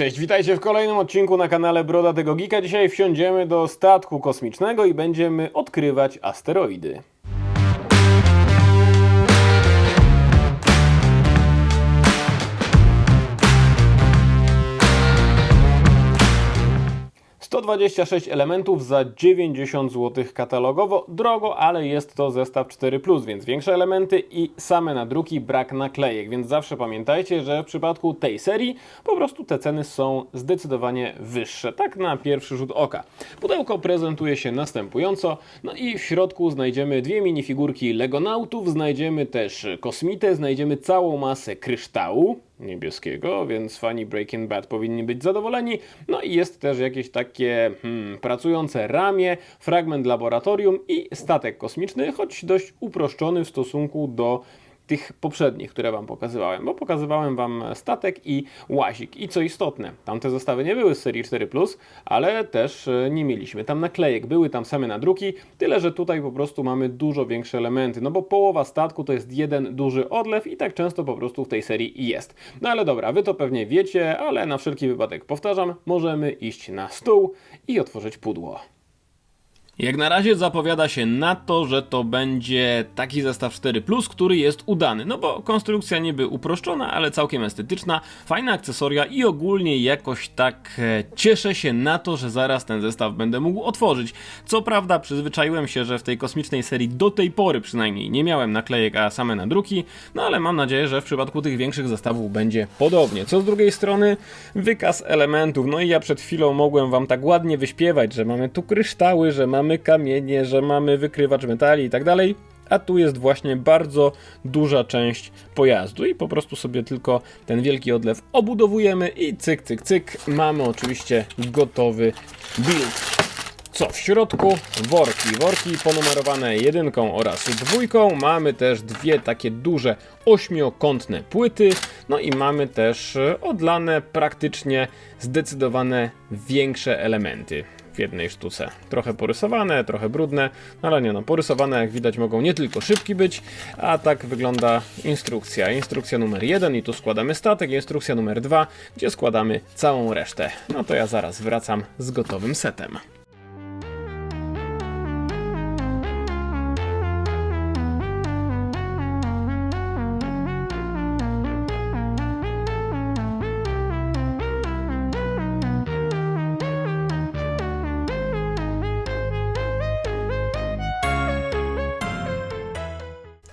Cześć, witajcie w kolejnym odcinku na kanale Broda tego Geeka. Dzisiaj wsiądziemy do statku kosmicznego i będziemy odkrywać asteroidy. ...126 elementów za 90 zł katalogowo. Drogo, ale jest to zestaw 4+, więc większe elementy i same nadruki, brak naklejek. Więc zawsze pamiętajcie, że w przypadku tej serii po prostu te ceny są zdecydowanie wyższe. Tak na pierwszy rzut oka. Pudełko prezentuje się następująco. No i w środku znajdziemy dwie minifigurki Legonautów, znajdziemy też kosmitę, znajdziemy całą masę kryształu, niebieskiego, więc fani Breaking Bad powinni być zadowoleni. No i jest też jakieś takie hmm, pracujące ramię, fragment laboratorium i statek kosmiczny, choć dość uproszczony w stosunku do tych poprzednich, które Wam pokazywałem, bo pokazywałem Wam statek i łazik. I co istotne, tamte zestawy nie były z serii 4, ale też e, nie mieliśmy tam naklejek, były tam same nadruki, tyle że tutaj po prostu mamy dużo większe elementy, no bo połowa statku to jest jeden duży odlew i tak często po prostu w tej serii jest. No ale dobra, Wy to pewnie wiecie, ale na wszelki wypadek powtarzam, możemy iść na stół i otworzyć pudło. Jak na razie zapowiada się na to, że to będzie taki zestaw 4, który jest udany. No bo konstrukcja niby uproszczona, ale całkiem estetyczna, fajne akcesoria i ogólnie jakoś tak e, cieszę się na to, że zaraz ten zestaw będę mógł otworzyć. Co prawda, przyzwyczaiłem się, że w tej kosmicznej serii do tej pory przynajmniej nie miałem naklejek, a same nadruki, no ale mam nadzieję, że w przypadku tych większych zestawów będzie podobnie. Co z drugiej strony, wykaz elementów. No i ja przed chwilą mogłem wam tak ładnie wyśpiewać, że mamy tu kryształy, że mamy kamienie, że mamy wykrywacz metali i tak dalej. A tu jest właśnie bardzo duża część pojazdu i po prostu sobie tylko ten wielki odlew obudowujemy i cyk, cyk, cyk. Mamy oczywiście gotowy build. Co w środku? Worki. Worki ponumerowane jedynką oraz dwójką. Mamy też dwie takie duże ośmiokątne płyty. No i mamy też odlane praktycznie zdecydowane większe elementy w jednej sztuce. Trochę porysowane, trochę brudne, no ale nie no, porysowane jak widać mogą nie tylko szybki być, a tak wygląda instrukcja. Instrukcja numer jeden i tu składamy statek, instrukcja numer dwa, gdzie składamy całą resztę. No to ja zaraz wracam z gotowym setem.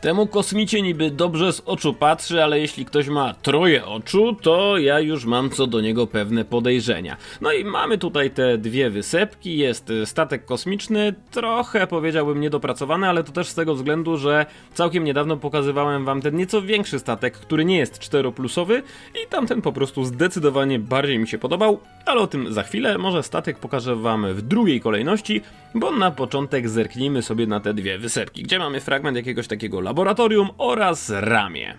Temu kosmicie niby dobrze z oczu patrzy, ale jeśli ktoś ma troje oczu, to ja już mam co do niego pewne podejrzenia. No i mamy tutaj te dwie wysepki, jest y, statek kosmiczny, trochę powiedziałbym niedopracowany, ale to też z tego względu, że całkiem niedawno pokazywałem wam ten nieco większy statek, który nie jest 4-plusowy i tamten po prostu zdecydowanie bardziej mi się podobał, ale o tym za chwilę. Może statek pokażę wam w drugiej kolejności, bo na początek zerknijmy sobie na te dwie wysepki, gdzie mamy fragment jakiegoś takiego laboratorium oraz ramię.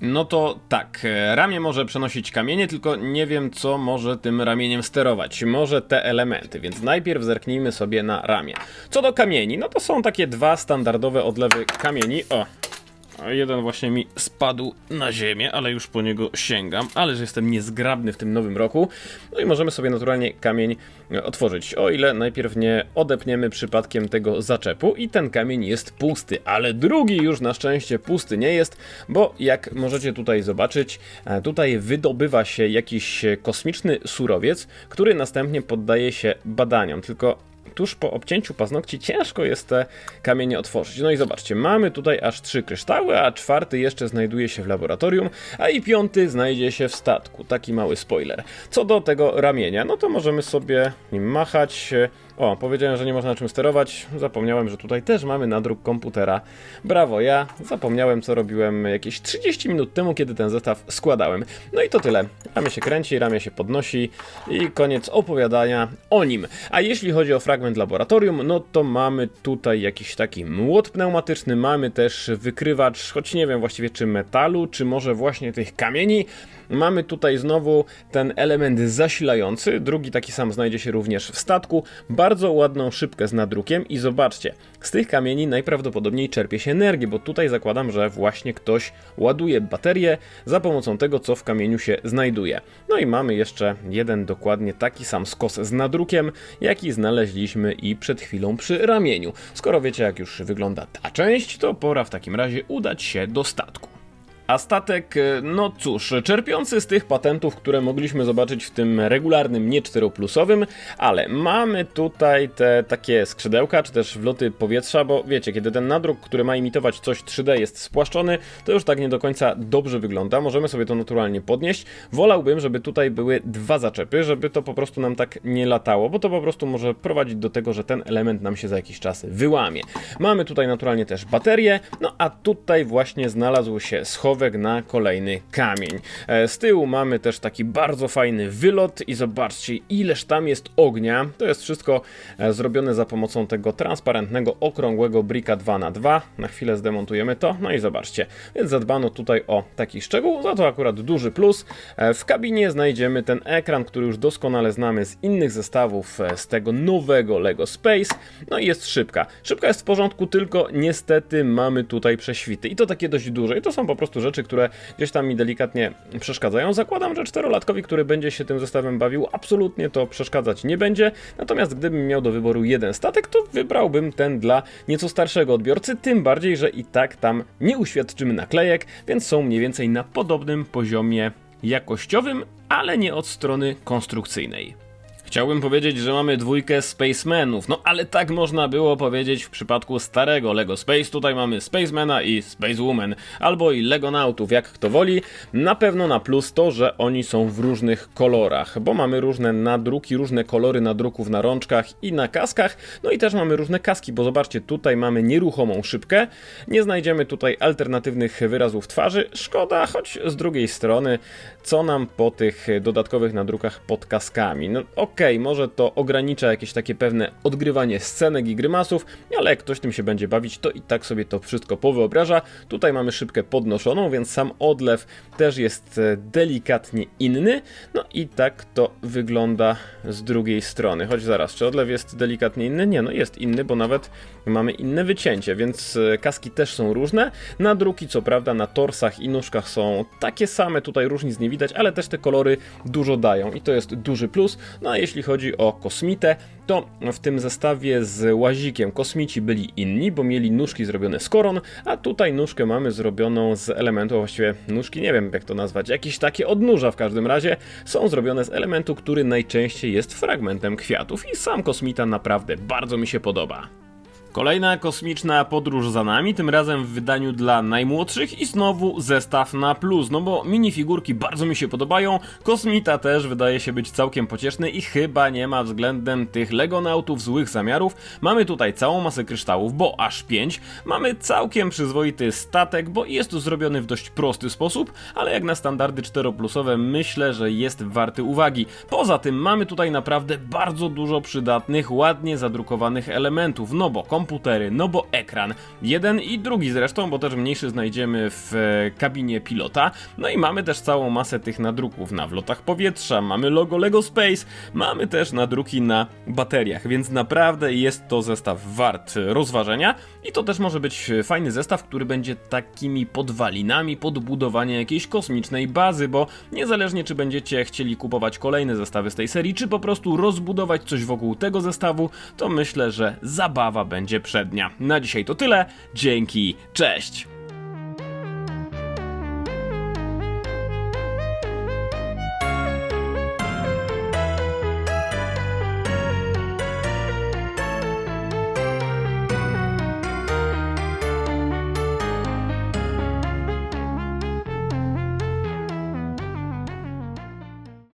No to tak, e, ramię może przenosić kamienie, tylko nie wiem co może tym ramieniem sterować. Może te elementy, więc najpierw zerknijmy sobie na ramię. Co do kamieni, no to są takie dwa standardowe odlewy kamieni. O, jeden właśnie mi spadł na ziemię, ale już po niego sięgam, ale że jestem niezgrabny w tym nowym roku. No i możemy sobie naturalnie kamień otworzyć, o ile najpierw nie odepniemy przypadkiem tego zaczepu i ten kamień jest pusty, ale drugi już na szczęście pusty nie jest, bo jak możecie tutaj zobaczyć, e, tutaj wydobywa się jakiś e, kosmiczny surowiec, który następnie poddaje się badaniom, tylko tuż po obcięciu paznokci ciężko jest te kamienie otworzyć. No i zobaczcie, mamy tutaj aż trzy kryształy, a czwarty jeszcze znajduje się w laboratorium, a i piąty znajdzie się w statku. Taki mały spoiler. Co do tego ramienia, no to możemy sobie nim machać. O, powiedziałem, że nie można czym sterować. Zapomniałem, że tutaj też mamy nadruk komputera. Brawo, ja zapomniałem, co robiłem jakieś 30 minut temu, kiedy ten zestaw składałem. No i to tyle. Ramię się kręci, ramię się podnosi i koniec opowiadania o nim. A jeśli chodzi o fragment laboratorium, no to mamy tutaj jakiś taki młot pneumatyczny, mamy też wykrywacz, choć nie wiem właściwie czy metalu, czy może właśnie tych kamieni. Mamy tutaj znowu ten element zasilający, drugi taki sam znajdzie się również w statku. Bardzo bardzo ładną szybkę z nadrukiem i zobaczcie, z tych kamieni najprawdopodobniej czerpie się energię, bo tutaj zakładam, że właśnie ktoś ładuje baterię za pomocą tego, co w kamieniu się znajduje. No i mamy jeszcze jeden dokładnie taki sam skos z nadrukiem, jaki znaleźliśmy i przed chwilą przy ramieniu. Skoro wiecie, jak już wygląda ta część, to pora w takim razie udać się do statku. A statek, e, no cóż, czerpiący z tych patentów, które mogliśmy zobaczyć w tym regularnym, nie 4-plusowym, ale mamy tutaj te takie skrzydełka, czy też wloty powietrza, bo wiecie, kiedy ten nadruk, który ma imitować coś 3D jest spłaszczony, to już tak nie do końca dobrze wygląda. Możemy sobie to naturalnie podnieść. Wolałbym, żeby tutaj były dwa zaczepy, żeby to po prostu nam tak nie latało, bo to po prostu może prowadzić do tego, że ten element nam się za jakiś czas wyłamie. Mamy tutaj naturalnie też baterię, no a tutaj właśnie znalazł się na kolejny kamień. E, Z tyłu mamy też taki bardzo fajny wylot i zobaczcie ileż tam jest ognia. To jest wszystko e, zrobione za pomocą tego transparentnego, okrągłego brika 2x2. Na chwilę zdemontujemy to, no i zobaczcie. Więc zadbano tutaj o taki szczegół, za to akurat duży plus. E, W kabinie znajdziemy ten ekran, który już doskonale znamy z innych zestawów z tego nowego LEGO Space. No i jest szybka. Szybka jest w porządku, tylko niestety mamy tutaj prześwity. I to takie dość duże. I to są po prostu rzeczy, które gdzieś tam mi delikatnie przeszkadzają. Zakładam, że czterolatkowi, który będzie się tym zestawem bawił, absolutnie to przeszkadzać nie będzie. Natomiast gdybym miał do wyboru jeden statek, to wybrałbym ten dla nieco starszego odbiorcy, tym bardziej, że i tak tam nie uświadczymy naklejek, więc są mniej więcej na podobnym poziomie jakościowym, ale nie od strony konstrukcyjnej. Chciałbym powiedzieć, że mamy dwójkę Spacemanów, no ale tak można było powiedzieć w przypadku starego LEGO Space. Tutaj mamy Spacemana i Spacewoman, albo i Legonautów, jak kto woli. Na pewno na plus to, że oni są w różnych kolorach, bo mamy różne nadruki, różne kolory nadruków na rączkach i na kaskach. No i też mamy różne kaski, bo zobaczcie, tutaj mamy nieruchomą szybkę. Nie znajdziemy tutaj alternatywnych wyrazów twarzy. Szkoda, choć z drugiej strony, co nam po tych dodatkowych nadrukach pod kaskami? No okej, może to ogranicza jakieś takie pewne odgrywanie scenek i grymasów, ale jak ktoś tym się będzie bawić, to i tak sobie to wszystko powyobraża. Tutaj mamy szybkę podnoszoną, więc sam odlew też jest e, delikatnie inny. No i tak to wygląda z drugiej strony. Choć zaraz, czy odlew jest delikatnie inny? Nie, no jest inny, bo nawet mamy inne wycięcie, więc e, kaski też są różne. Nadruki, co prawda, na torsach i nóżkach są takie same, tutaj różnic nie widać, ale też te kolory dużo dają i to jest duży plus. No a jeśli chodzi o kosmitę, to w tym zestawie z łazikiem kosmici byli inni, bo mieli nóżki zrobione z koron, a tutaj nóżkę mamy zrobioną z elementu, właściwie nóżki, nie wiem jak to nazwać, jakieś takie odnóża w każdym razie, są zrobione z elementu, który najczęściej jest fragmentem kwiatów i sam kosmita naprawdę bardzo mi się podoba. Kolejna kosmiczna podróż za nami, tym razem w wydaniu dla najmłodszych i znowu zestaw na plus, no bo minifigurki bardzo mi się podobają, kosmita też wydaje się być całkiem pocieszny i chyba nie ma względem tych legonautów złych zamiarów. Mamy tutaj całą masę kryształów, bo aż 5, mamy całkiem przyzwoity statek, bo jest to zrobiony w dość prosty sposób, ale jak na standardy 4-plusowe myślę, że jest warty uwagi. Poza tym mamy tutaj naprawdę bardzo dużo przydatnych, ładnie zadrukowanych elementów, no bo komputery, no bo ekran, jeden i drugi zresztą, bo też mniejszy znajdziemy w e, kabinie pilota, no i mamy też całą masę tych nadruków na wlotach powietrza, mamy logo LEGO Space, mamy też nadruki na bateriach, więc naprawdę jest to zestaw wart rozważenia. I to też może być fajny zestaw, który będzie takimi podwalinami pod budowanie jakiejś kosmicznej bazy, bo niezależnie czy będziecie chcieli kupować kolejne zestawy z tej serii, czy po prostu rozbudować coś wokół tego zestawu, to myślę, że zabawa będzie przednia. Na dzisiaj to tyle, dzięki, cześć!